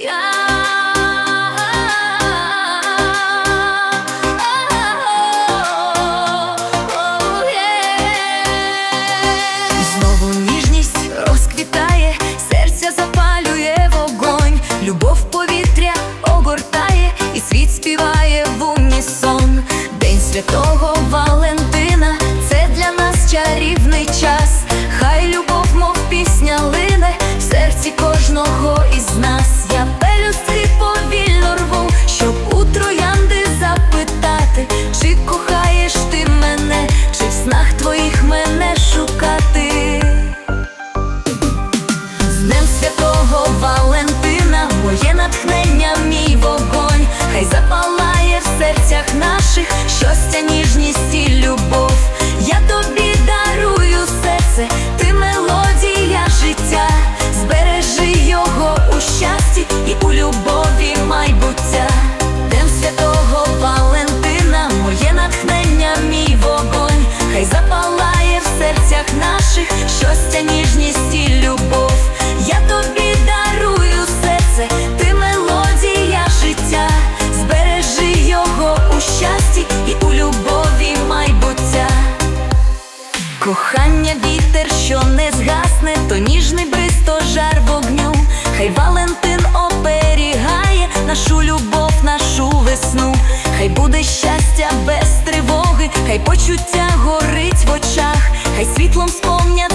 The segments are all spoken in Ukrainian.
Yeah. щастя, ніжність. хай буде щастя без тривоги, хай почуття горить в очах, хай світлом спомня.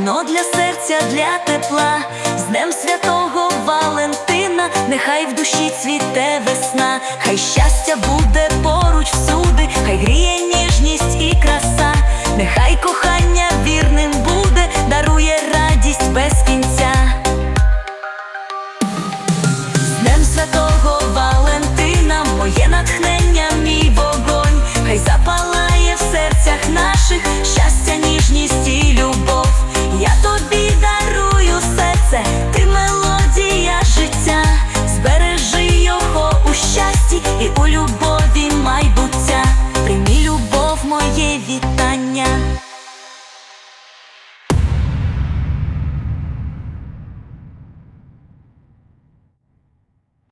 воно для серця, для тепла, з Днем Святого Валентина, нехай в душі цвіте весна, хай щастя буде поруч всюди, хай гріє ніжність і краса, нехай кохання вірним буде, дарує радість без кінця. З Днем Святого Валентина, моє натхнення, мій вогонь, хай запала.